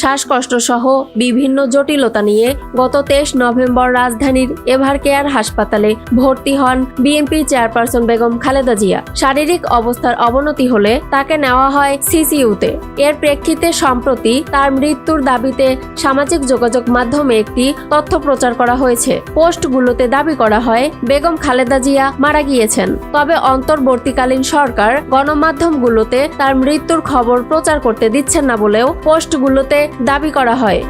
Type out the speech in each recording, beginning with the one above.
শ্বাসকষ্ট সহ বিভিন্ন জটিলতা নিয়ে গত তেইশ নভেম্বর রাজধানীর এভার কেয়ার হাসপাতালে ভর্তি হন বিএনপি চেয়ারপারসন বেগম খালেদা জিয়া। শারীরিক অবস্থার অবনতি হলে তাকে নেওয়া হয় সিসিইউতে। এর প্রেক্ষিতে সম্প্রতি তার মৃত্যুর দাবিতে সামাজিক যোগাযোগ মাধ্যমে একটি তথ্য প্রচার করা হয়েছে। পোস্টগুলোতে দাবি করা হয়, বেগম খালেদা জিয়া মারা গিয়েছেন। তবে অন্তর্বর্তীকালীন সরকার গণমাধ্যমগুলোতে তার মৃত্যুর খবর প্রচার করতে দিচ্ছেন না বলেও পোস্টগুলোতে দাবি করা হয়।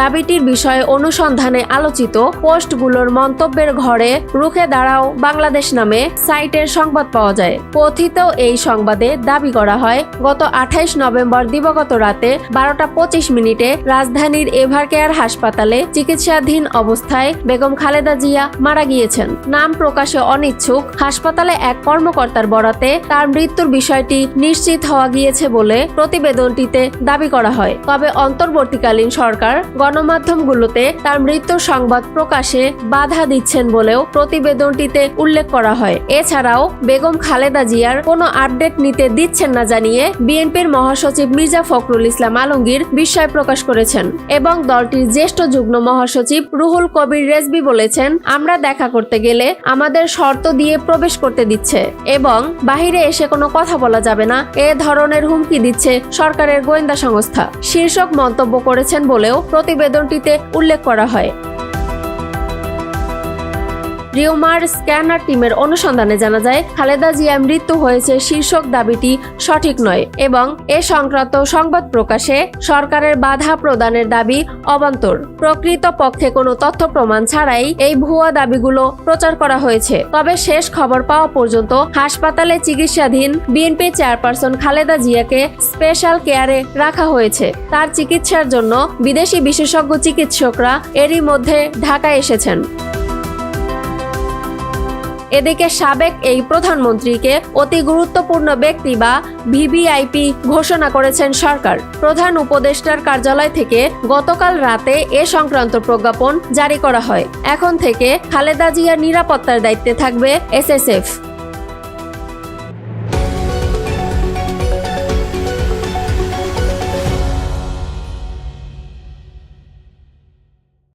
দাবিটির বিষয়ে অনুসন্ধানে আলোচিত পোস্টগুলোর মন্তব্যের ঘরে রুখে দাঁড়াও বাংলাদেশ নামে সাইটের সংবাদ পাওয়া যায়। কথিত এই সংবাদে দাবি করা হয়, গত আঠাইশ নভেম্বর দিবগত রাতে বারোটা পঁচিশ মিনিটে রাজধানীর এভার কেয়ার হাসপাতালে চিকিৎসাধীন অবস্থায় বেগম খালেদা জিয়া মারা গিয়েছেন। নাম প্রকাশে অনিচ্ছুক, হাসপাতালে এক কর্মকর্তার বরাতে তার মৃত্যুর বিষয়টি নিশ্চিত হওয়া গিয়েছে বলে প্রতিবেদনটিতে দাবি করা হয়। তবে অন্তর্বর্তীকালীন সরকার গণমাধ্যমগুলোতে তার মৃত্যুর সংবাদ প্রকাশে বাধা দিচ্ছেন বলেও প্রতিবেদনটিতে উল্লেখ করা হয়। এছাড়াও বেগম খালেদা জিয়ার কোনো আপডেট নিতে দিচ্ছেন না জানিয়ে বিএনপির মহাসচিব মির্জা ফখরুল ইসলাম আলমগীর বিস্ময় প্রকাশ করেছেন এবং দলটির জ্যেষ্ঠ যুগ্ম মহাসচিব রুহুল কবির রেজবি বলেছেন, আমরা দেখা করতে গেলে আমাদের শর্ত দিয়ে প্রবেশ করতে দিচ্ছে এবং বাহিরে এসে কোনো কথা বলা যাবে না। এ ধরনের হুমকি দিচ্ছে সরকারের গোয়েন্দা সংস্থা। শীর্ষক মন্তব্য করেছেন বলেও প্রতিবেদনটিতে উল্লেখ করা হয়। রিউমার স্ক্যানার টিমের অনুসন্ধানে জানা যায়, খালেদা জিয়ার মৃত্যু হয়েছে শীর্ষক দাবিটি সঠিক নয় এবং এ সংক্রান্ত সংবাদ প্রকাশে সরকারের বাধা প্রদানের দাবি অবান্তর। প্রকৃত পক্ষে কোনো তথ্য প্রমাণ ছাড়াই এই ভুয়া দাবিগুলো প্রচার করা হয়েছে। তবে শেষ খবর পাওয়া পর্যন্ত হাসপাতালে চিকিৎসাধীন বিএনপি চেয়ারপারসন খালেদা জিয়াকে স্পেশাল কেয়ারে রাখা হয়েছে। তার চিকিৎসার জন্য বিদেশি বিশেষজ্ঞ চিকিৎসকরা এরই মধ্যে ঢাকায় এসেছেন। এদিকে সাবেক এই প্রধানমন্ত্রীকে অতি গুরুত্বপূর্ণ ব্যক্তি বা ভিভিআইপি ঘোষণা করেছেন সরকার। প্রধান উপদেষ্টার কার্যালয় থেকে গতকাল রাতে এ সংক্রান্ত প্রজ্ঞাপন জারি করা হয়। এখন থেকে খালেদা জিয়ার নিরাপত্তার দায়িত্বে থাকবে এসএসএফ।